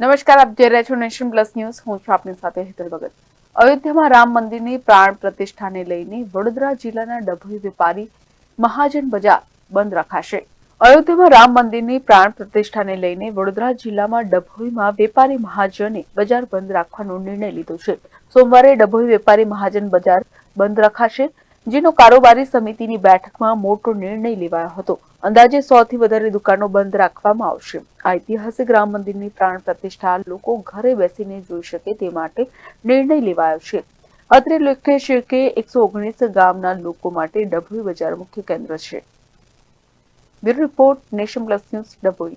નમસ્કાર, આપ જોઈ રહ્યા છો નેશન પ્લસ ન્યૂઝ. હું છું આપની સાથે હેતલ ભગત. અયોધ્યામાં રામ મંદિરની પ્રાણ પ્રતિષ્ઠાને લઈને વડોદરા જિલ્લાના ડભોઈ વેપારી મહાજન બજાર બંધ રખાશે. અયોધ્યામાં રામ મંદિરની પ્રાણ પ્રતિષ્ઠાને લઈને વડોદરા જિલ્લામાં ડભોઈમાં વેપારી મહાજને બજાર બંધ રાખવાનો નિર્ણય લીધો છે. સોમવારે ડભોઈ વેપારી મહાજન બજાર બંધ રખાશે. જેનો કારોબારી સમિતિની બેઠકમાં મોટો નિર્ણય લેવાયો હતો. અંદાજે સો થી વધારે દુકાનો બંધ રાખવામાં આવશે. આ ઐતિહાસિક રામ મંદિરની પ્રાણ પ્રતિષ્ઠા લોકો ઘરે બેસીને જોઈ શકે તે માટે નિર્ણય લેવાયો છે. અત્રે ઉલ્લેખનીય છે કે એકસો ઓગણીસ ગામના લોકો માટે ડભોઈ બજાર મુખ્ય કેન્દ્ર છે. Bureau report nation plus news Dabhoi.